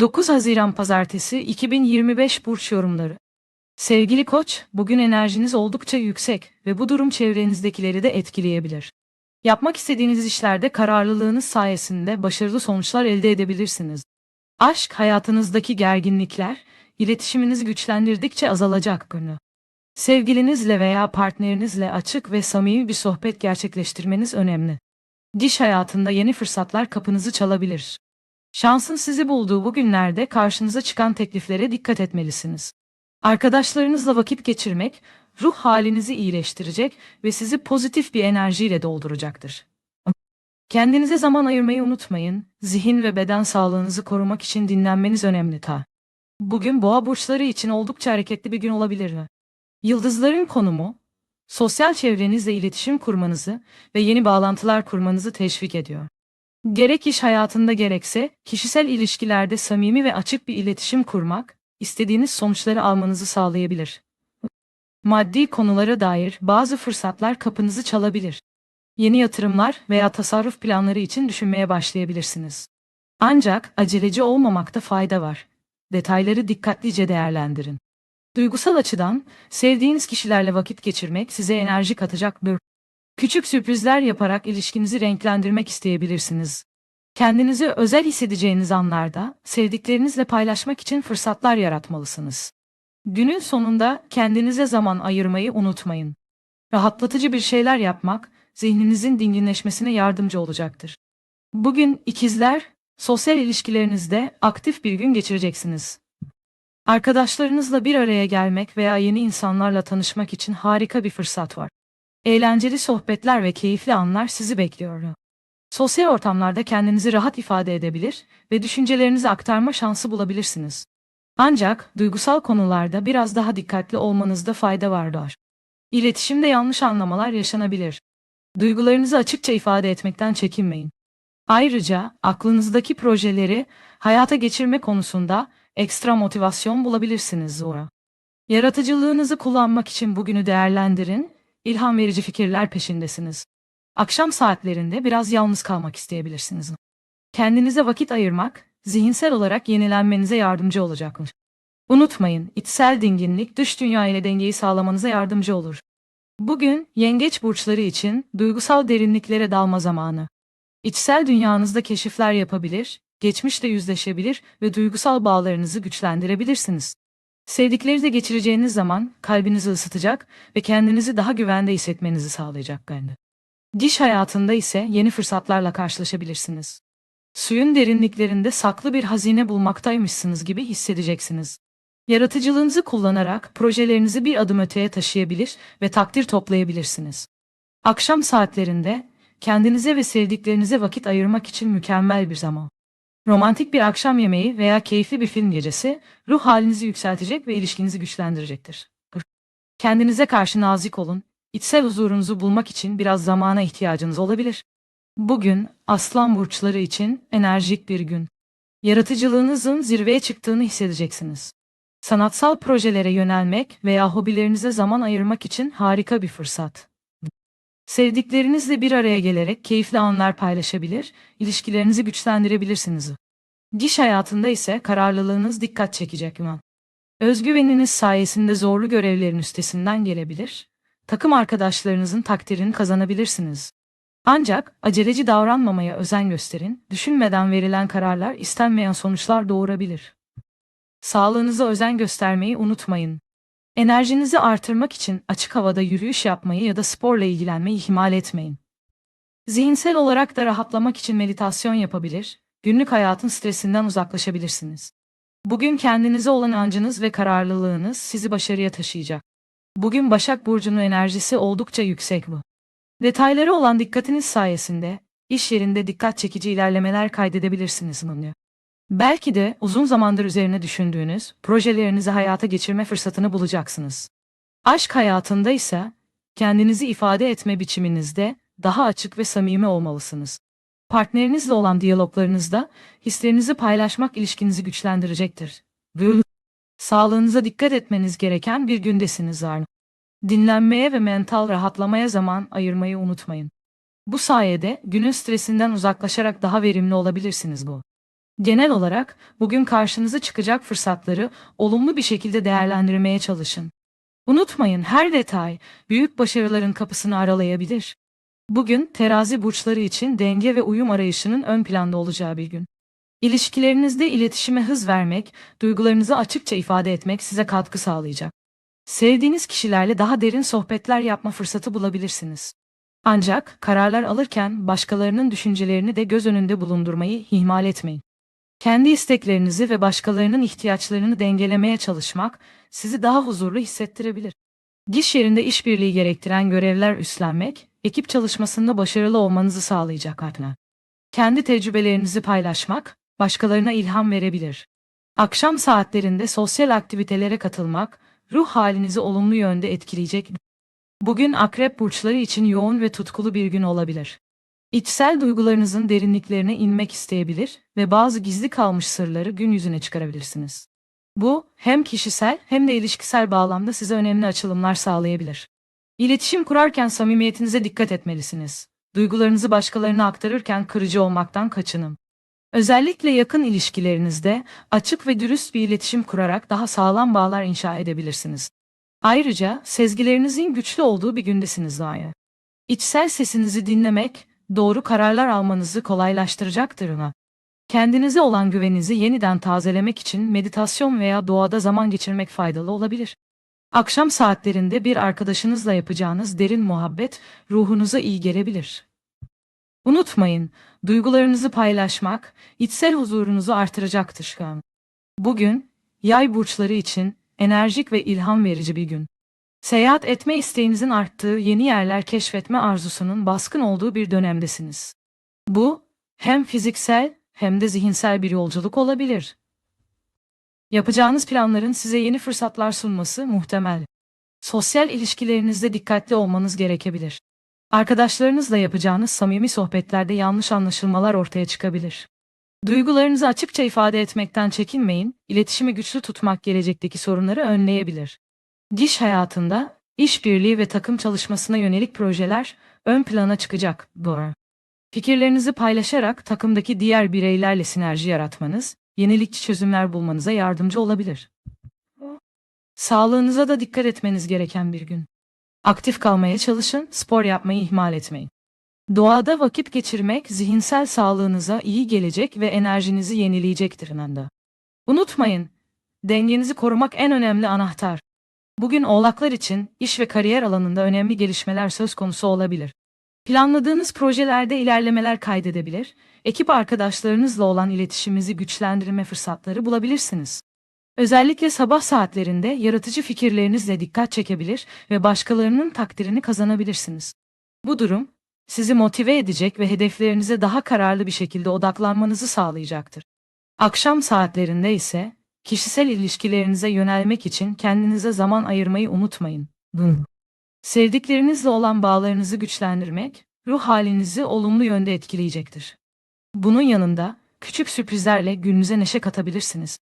9 Haziran Pazartesi 2025 Burç Yorumları Sevgili Koç, bugün enerjiniz oldukça yüksek ve bu durum çevrenizdekileri de etkileyebilir. Yapmak istediğiniz işlerde kararlılığınız sayesinde başarılı sonuçlar elde edebilirsiniz. Aşk hayatınızdaki gerginlikler, iletişiminizi güçlendirdikçe azalacak günü. Sevgilinizle veya partnerinizle açık ve samimi bir sohbet gerçekleştirmeniz önemli. Diş hayatında yeni fırsatlar kapınızı çalabilir. Şansın sizi bulduğu bu günlerde karşınıza çıkan tekliflere dikkat etmelisiniz. Arkadaşlarınızla vakit geçirmek ruh halinizi iyileştirecek ve sizi pozitif bir enerjiyle dolduracaktır. Kendinize zaman ayırmayı unutmayın. Zihin ve beden sağlığınızı korumak için dinlenmeniz önemli ta. Bugün boğa burçları için oldukça hareketli bir gün olabilir? Yıldızların konumu, sosyal çevrenizle iletişim kurmanızı ve yeni bağlantılar kurmanızı teşvik ediyor. Gerek iş hayatında gerekse kişisel ilişkilerde samimi ve açık bir iletişim kurmak, istediğiniz sonuçları almanızı sağlayabilir. Maddi konulara dair bazı fırsatlar kapınızı çalabilir. Yeni yatırımlar veya tasarruf planları için düşünmeye başlayabilirsiniz. Ancak aceleci olmamakta fayda var. Detayları dikkatlice değerlendirin. Duygusal açıdan sevdiğiniz kişilerle vakit geçirmek size enerji katacak bir Küçük sürprizler yaparak ilişkinizi renklendirmek isteyebilirsiniz. Kendinizi özel hissedeceğiniz anlarda sevdiklerinizle paylaşmak için fırsatlar yaratmalısınız. Günün sonunda kendinize zaman ayırmayı unutmayın. Rahatlatıcı bir şeyler yapmak zihninizin dinginleşmesine yardımcı olacaktır. Bugün ikizler, sosyal ilişkilerinizde aktif bir gün geçireceksiniz. Arkadaşlarınızla bir araya gelmek veya yeni insanlarla tanışmak için harika bir fırsat var. Eğlenceli sohbetler ve keyifli anlar sizi bekliyor. Sosyal ortamlarda kendinizi rahat ifade edebilir ve düşüncelerinizi aktarma şansı bulabilirsiniz. Ancak duygusal konularda biraz daha dikkatli olmanızda fayda vardır. İletişimde yanlış anlamalar yaşanabilir. Duygularınızı açıkça ifade etmekten çekinmeyin. Ayrıca aklınızdaki projeleri hayata geçirme konusunda ekstra motivasyon bulabilirsiniz zora. Yaratıcılığınızı kullanmak için bugünü değerlendirin ilham verici fikirler peşindesiniz. Akşam saatlerinde biraz yalnız kalmak isteyebilirsiniz. Kendinize vakit ayırmak, zihinsel olarak yenilenmenize yardımcı olacaktır. Unutmayın, içsel dinginlik dış dünya ile dengeyi sağlamanıza yardımcı olur. Bugün yengeç burçları için duygusal derinliklere dalma zamanı. İçsel dünyanızda keşifler yapabilir, geçmişle yüzleşebilir ve duygusal bağlarınızı güçlendirebilirsiniz. Sevdiklerinizle geçireceğiniz zaman kalbinizi ısıtacak ve kendinizi daha güvende hissetmenizi sağlayacak kendi. Diş hayatında ise yeni fırsatlarla karşılaşabilirsiniz. Suyun derinliklerinde saklı bir hazine bulmaktaymışsınız gibi hissedeceksiniz. Yaratıcılığınızı kullanarak projelerinizi bir adım öteye taşıyabilir ve takdir toplayabilirsiniz. Akşam saatlerinde kendinize ve sevdiklerinize vakit ayırmak için mükemmel bir zaman. Romantik bir akşam yemeği veya keyifli bir film gecesi ruh halinizi yükseltecek ve ilişkinizi güçlendirecektir. Kendinize karşı nazik olun. İçsel huzurunuzu bulmak için biraz zamana ihtiyacınız olabilir. Bugün aslan burçları için enerjik bir gün. Yaratıcılığınızın zirveye çıktığını hissedeceksiniz. Sanatsal projelere yönelmek veya hobilerinize zaman ayırmak için harika bir fırsat. Sevdiklerinizle bir araya gelerek keyifli anlar paylaşabilir, ilişkilerinizi güçlendirebilirsiniz. Diş hayatında ise kararlılığınız dikkat çekecek mi? Özgüveniniz sayesinde zorlu görevlerin üstesinden gelebilir, takım arkadaşlarınızın takdirini kazanabilirsiniz. Ancak aceleci davranmamaya özen gösterin, düşünmeden verilen kararlar istenmeyen sonuçlar doğurabilir. Sağlığınıza özen göstermeyi unutmayın. Enerjinizi artırmak için açık havada yürüyüş yapmayı ya da sporla ilgilenmeyi ihmal etmeyin. Zihinsel olarak da rahatlamak için meditasyon yapabilir, günlük hayatın stresinden uzaklaşabilirsiniz. Bugün kendinize olan ancınız ve kararlılığınız sizi başarıya taşıyacak. Bugün Başak Burcu'nun enerjisi oldukça yüksek bu. Detaylara olan dikkatiniz sayesinde iş yerinde dikkat çekici ilerlemeler kaydedebilirsiniz bunu. Belki de uzun zamandır üzerine düşündüğünüz projelerinizi hayata geçirme fırsatını bulacaksınız. Aşk hayatında ise kendinizi ifade etme biçiminizde daha açık ve samimi olmalısınız. Partnerinizle olan diyaloglarınızda hislerinizi paylaşmak ilişkinizi güçlendirecektir. Böyle sağlığınıza dikkat etmeniz gereken bir gündesiniz var. Dinlenmeye ve mental rahatlamaya zaman ayırmayı unutmayın. Bu sayede günün stresinden uzaklaşarak daha verimli olabilirsiniz bu. Genel olarak bugün karşınıza çıkacak fırsatları olumlu bir şekilde değerlendirmeye çalışın. Unutmayın her detay büyük başarıların kapısını aralayabilir. Bugün terazi burçları için denge ve uyum arayışının ön planda olacağı bir gün. İlişkilerinizde iletişime hız vermek, duygularınızı açıkça ifade etmek size katkı sağlayacak. Sevdiğiniz kişilerle daha derin sohbetler yapma fırsatı bulabilirsiniz. Ancak kararlar alırken başkalarının düşüncelerini de göz önünde bulundurmayı ihmal etmeyin. Kendi isteklerinizi ve başkalarının ihtiyaçlarını dengelemeye çalışmak sizi daha huzurlu hissettirebilir. İş yerinde işbirliği gerektiren görevler üstlenmek, ekip çalışmasında başarılı olmanızı sağlayacak adına. Kendi tecrübelerinizi paylaşmak, başkalarına ilham verebilir. Akşam saatlerinde sosyal aktivitelere katılmak, ruh halinizi olumlu yönde etkileyecek. Bugün akrep burçları için yoğun ve tutkulu bir gün olabilir. İçsel duygularınızın derinliklerine inmek isteyebilir ve bazı gizli kalmış sırları gün yüzüne çıkarabilirsiniz. Bu hem kişisel hem de ilişkisel bağlamda size önemli açılımlar sağlayabilir. İletişim kurarken samimiyetinize dikkat etmelisiniz. Duygularınızı başkalarına aktarırken kırıcı olmaktan kaçının. Özellikle yakın ilişkilerinizde açık ve dürüst bir iletişim kurarak daha sağlam bağlar inşa edebilirsiniz. Ayrıca sezgilerinizin güçlü olduğu bir gündesiniz Zaya. İçsel sesinizi dinlemek, doğru kararlar almanızı kolaylaştıracaktır ona. Kendinize olan güveninizi yeniden tazelemek için meditasyon veya doğada zaman geçirmek faydalı olabilir. Akşam saatlerinde bir arkadaşınızla yapacağınız derin muhabbet ruhunuza iyi gelebilir. Unutmayın, duygularınızı paylaşmak içsel huzurunuzu artıracaktır. Bugün, yay burçları için enerjik ve ilham verici bir gün. Seyahat etme isteğinizin arttığı yeni yerler keşfetme arzusunun baskın olduğu bir dönemdesiniz. Bu, hem fiziksel hem de zihinsel bir yolculuk olabilir. Yapacağınız planların size yeni fırsatlar sunması muhtemel. Sosyal ilişkilerinizde dikkatli olmanız gerekebilir. Arkadaşlarınızla yapacağınız samimi sohbetlerde yanlış anlaşılmalar ortaya çıkabilir. Duygularınızı açıkça ifade etmekten çekinmeyin, iletişimi güçlü tutmak gelecekteki sorunları önleyebilir. Diş hayatında, işbirliği ve takım çalışmasına yönelik projeler ön plana çıkacak. Doğru. Fikirlerinizi paylaşarak takımdaki diğer bireylerle sinerji yaratmanız, yenilikçi çözümler bulmanıza yardımcı olabilir. Sağlığınıza da dikkat etmeniz gereken bir gün. Aktif kalmaya çalışın, spor yapmayı ihmal etmeyin. Doğada vakit geçirmek zihinsel sağlığınıza iyi gelecek ve enerjinizi yenileyecektir inanda. Unutmayın, dengenizi korumak en önemli anahtar. Bugün oğlaklar için iş ve kariyer alanında önemli gelişmeler söz konusu olabilir. Planladığınız projelerde ilerlemeler kaydedebilir, ekip arkadaşlarınızla olan iletişiminizi güçlendirme fırsatları bulabilirsiniz. Özellikle sabah saatlerinde yaratıcı fikirlerinizle dikkat çekebilir ve başkalarının takdirini kazanabilirsiniz. Bu durum, sizi motive edecek ve hedeflerinize daha kararlı bir şekilde odaklanmanızı sağlayacaktır. Akşam saatlerinde ise kişisel ilişkilerinize yönelmek için kendinize zaman ayırmayı unutmayın. Sevdiklerinizle olan bağlarınızı güçlendirmek, ruh halinizi olumlu yönde etkileyecektir. Bunun yanında küçük sürprizlerle gününüze neşe katabilirsiniz.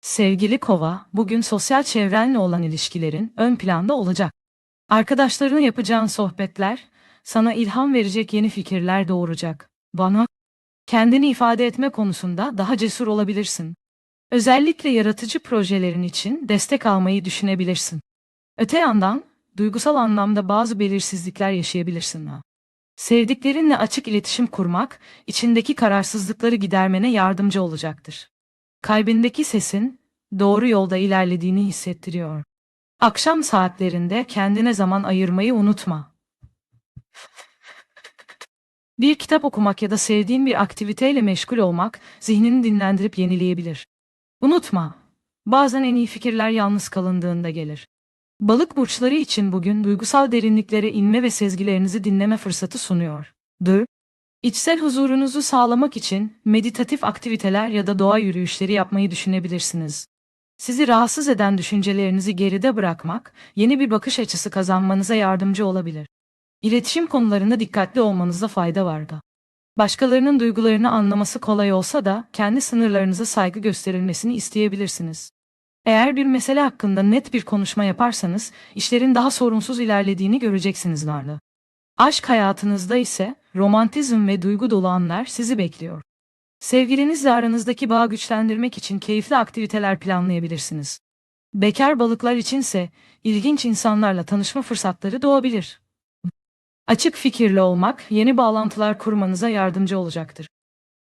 Sevgili kova, bugün sosyal çevrenle olan ilişkilerin ön planda olacak. Arkadaşlarına yapacağın sohbetler, sana ilham verecek yeni fikirler doğuracak. Bana, kendini ifade etme konusunda daha cesur olabilirsin. Özellikle yaratıcı projelerin için destek almayı düşünebilirsin. Öte yandan, duygusal anlamda bazı belirsizlikler yaşayabilirsin. Sevdiklerinle açık iletişim kurmak, içindeki kararsızlıkları gidermene yardımcı olacaktır. Kalbindeki sesin, doğru yolda ilerlediğini hissettiriyor. Akşam saatlerinde kendine zaman ayırmayı unutma. Bir kitap okumak ya da sevdiğin bir aktiviteyle meşgul olmak, zihnini dinlendirip yenileyebilir. Unutma, bazen en iyi fikirler yalnız kalındığında gelir. Balık burçları için bugün duygusal derinliklere inme ve sezgilerinizi dinleme fırsatı sunuyor. Dı. İçsel huzurunuzu sağlamak için meditatif aktiviteler ya da doğa yürüyüşleri yapmayı düşünebilirsiniz. Sizi rahatsız eden düşüncelerinizi geride bırakmak, yeni bir bakış açısı kazanmanıza yardımcı olabilir. İletişim konularında dikkatli olmanızda fayda var da. Başkalarının duygularını anlaması kolay olsa da kendi sınırlarınıza saygı gösterilmesini isteyebilirsiniz. Eğer bir mesele hakkında net bir konuşma yaparsanız, işlerin daha sorunsuz ilerlediğini göreceksiniz Narlı. Aşk hayatınızda ise romantizm ve duygu dolu anlar sizi bekliyor. Sevgilinizle aranızdaki bağı güçlendirmek için keyifli aktiviteler planlayabilirsiniz. Bekar balıklar içinse ilginç insanlarla tanışma fırsatları doğabilir. Açık fikirli olmak yeni bağlantılar kurmanıza yardımcı olacaktır.